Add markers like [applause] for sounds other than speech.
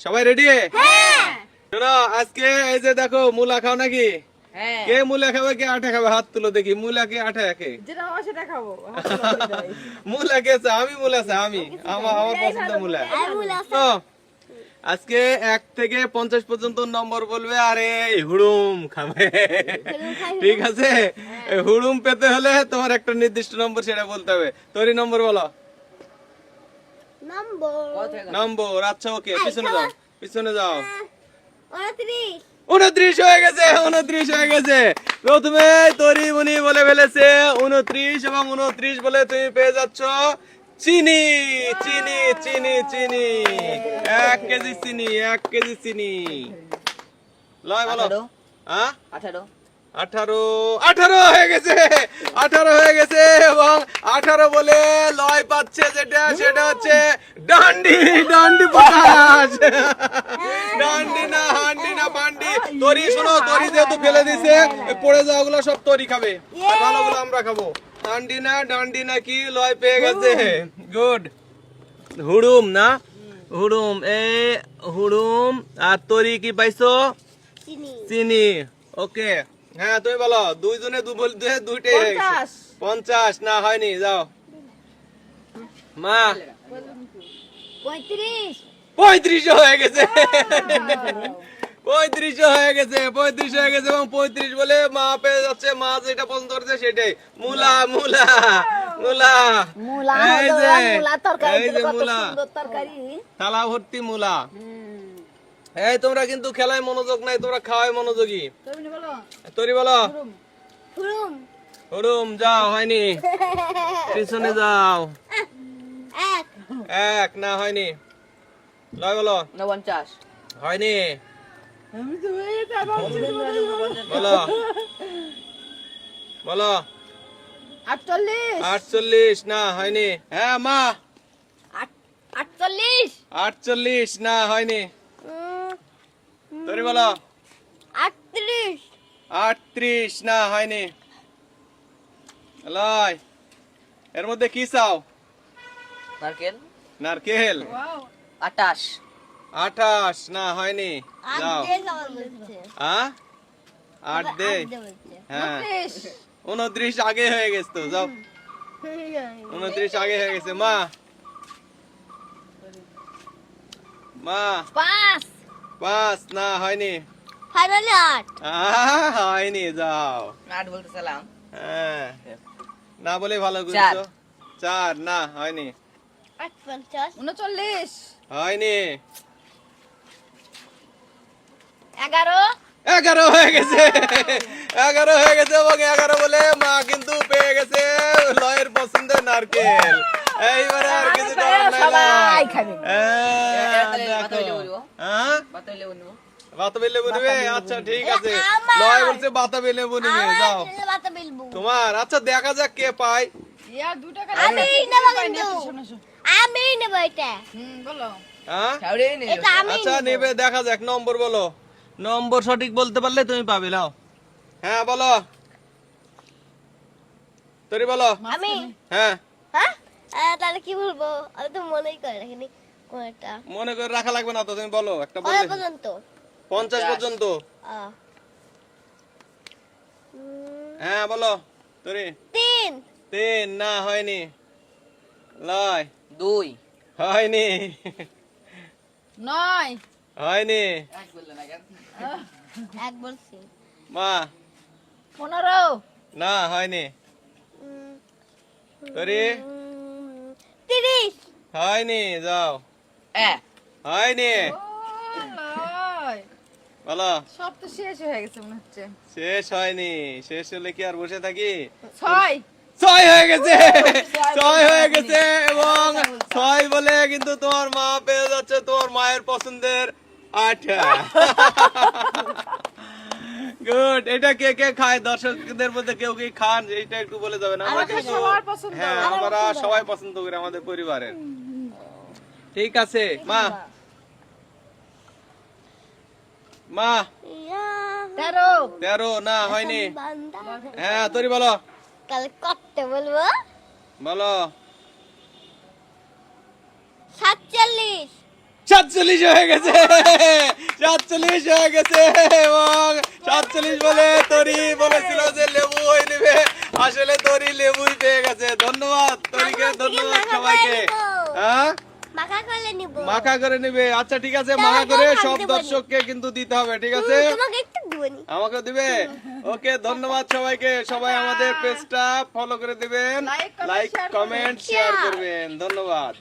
সবাই রেডি শোনো আজকে এই যে দেখো মুলা খাও নাকি? হ্যাঁ। কে মুলা খাবে কে আঠা খাবে? হাত তুলো দেখি মুলা কে আঠা [laughs] কে হয় খাব। মুলা কে আমি মুলা আমি। আমার আমার পছন্দ মুলা। আজকে এক থেকে পঞ্চাশ পর্যন্ত নম্বর বলবে আরে হুড়ুম খাবে। ঠিক আছে? হুড়ুম পেতে হলে তোমার একটা নির্দিষ্ট নম্বর সেটা বলতে হবে। তোরই নম্বর বলো। নম্বর আচ্ছা ওকে পিছনে যাও পিছনে যাও। উনত্রিশ। হয়ে গেছে উনত্রিশ হয়ে গেছে। প্রথমে তরি মুনি বলে ফেলেছে উনত্রিশ এবং উনত্রিশ বলে তুমি পেয়ে যাচ্ছ চিনি চিনি চিনি চিনি। এক কেজি চিনি এক কেজি চিনি। লয় বলো। আঠারো। হ্যাঁ? আঠারো। আঠারো আঠারো হয়ে গেছে আঠারো হয়ে গেছে এবং আঠারো বলে লয় পাচ্ছে যেটা সেটা হচ্ছে ডান্ডি ডান্ডি পটাশ ডান্ডি না হান্ডি না পান্ডি। তরি শোনো তরি যেহেতু ফেলে দিছে পড়ে যাওয়া গুলো সব তরি খাবে। আর ভালোগুলো আমরা খাব। হান্ডি না ডান্ডি না কি লয় পেয়ে গেছে? গুড। হুড়ুম না? হুড়ুম এ হুড়ুম। আর তরি কি পাইছো? চিনি। ওকে। হ্যাঁ তুমি বলো দুইজনে দু বলতে দুইটাই পঞ্চাশ। না হয়নি যাও। মা। পঁয়ত্রিশ। হয়ে গেছে। পঁয়ত্রিশ হয়ে গেছে পঁয়ত্রিশ হয়ে গেছে এবং পঁয়ত্রিশ বলে মা পেয়ে যাচ্ছে মা যেটা পছন্দ করেছে সেটাই। মুলা মুলা মুলা। থালা ভর্তি মুলা। এই তোমরা কিন্তু খেলায় মনোযোগ নাই তোমরা খাওয়ায় মনোযোগী। তরি বলো। হুরুম হুরুম যাও হয়নি। [laughs] পিছনে যাও। এক। এক না হয়নি। লয় বলো। উনপঞ্চাশ হয়নি। বলো বলো। আটচল্লিশ। আটচল্লিশ না হয়নি। হ্যাঁ মা। আট- আটচল্লিশ। আটচল্লিশ না হয়নি। তরি বলো। আটত্রিশ আটত্রিশ না হয়নি। লয় এর মধ্যে কি চাও? নারকেল। নারকেল। আটাশ। আঠাশ না হয়নি। যাও। হ্যাঁ আট দে হ্যাঁ। উনত্রিশ। উনত্রিশ আগে হয়ে গেছে তো যাও উনত্রিশ আগে হয়ে গেছে মা। মা। পাঁচ। পাঁচ না হয়নি। ফাইনালি আট হয়নি যাও। আট বলতেছিলাম হ্যাঁ। না বলে ভালো করছ। চার। না হয়নি। আট পঞ্চাশ উনচল্লিশ। হয়নি। এগারো। এগারো হয়ে গেছে। এগারো হয়ে গেছে এবং এগারো বলে মা কিন্তু পেয়ে গেছে লয়ের পছন্দের নারকেল। এইবারে আর কিছু করার নাই বাতাবি লেবু নেবে আচ্ছা ঠিক আছে। লয় বলছে বাতাবি লেবু নেবে যাও আমার ছেলে বাতা বেলবো। তোমার আচ্ছা দেখা যাক কে পায়। ইয়া দু টাকা আমি নেব কিন্তু। আমি নেব এটা। হুম বলো। হ্যাঁ? আচ্ছা নেবে। দেখা যাক নম্বর বলো। নম্বর সঠিক বলতে পারলে তুমি পাবে নাও। হ্যাঁ বলো। তোরি বলো। আমি? হ্যাঁ। হ্যাঁ? তাহলে কি বলব? আমি তো মনেই করে রাখিনি কোনটা। মনে করে রাখা লাগবে না তো তুমি বলো একটা পঞ্চাশ পর্যন্ত। হ্যাঁ বলো তোরি। তিন। তিন না হয়নি। লয়। দুই। হয়নি। নয়। হয়নি। এক বলছি। মা। পনেরো। না হয়নি। তোরি। তিরিশ। হয়নি যাও। হয়নি। বলো। সব তো শেষ হয়ে গেছে মনে হচ্ছে। শেষ হয়নি। শেষ হলে কি আর বসে থাকি? ছয়। ছয় হয়ে গেছে। ছয় হয়ে গেছে এবং ছয় বলে কিন্তু তোমার মা পেয়ে যাচ্ছে তোমার মায়ের পছন্দের আঠা। গুড। এটা কে কে খায়? দর্শকদের মধ্যে কেউ কি খান? এইটা একটু বলে যাবেন আমরা কিন্তু হ্যাঁ আমরা সবাই পছন্দ করি আমাদের পরিবারের। ঠিক আছে মা। মা। তেরো। তেরো না হয়নি। হ্যাঁ তোরি বলো। কত বলব। বলো। সাতচল্লিশ। সাতচল্লিশ হয়ে গেছে। সাতচল্লিশ হয়ে গেছে এবং সাতচল্লিশ বলে তরি বলেছিল যে লেবু হয়ে নেবে। আসলে তরি লেবুই পেয়ে গেছে। ধন্যবাদ। তরিকে ধন্যবাদ সবাইকে। হ্যাঁ? মাখা করলে নিব। মাখা করে নিবে। আচ্ছা ঠিক আছে মাখা করে সব। দর্শককে কিন্তু দিতে হবে ঠিক আছে? তোমাকে একটু দিবনি আমাকে দিবে? ওকে ধন্যবাদ সবাইকে। সবাই আমাদের পেজটা ফলো করে দিবেন। লাইক কমেন্ট শেয়ার করবেন। ধন্যবাদ।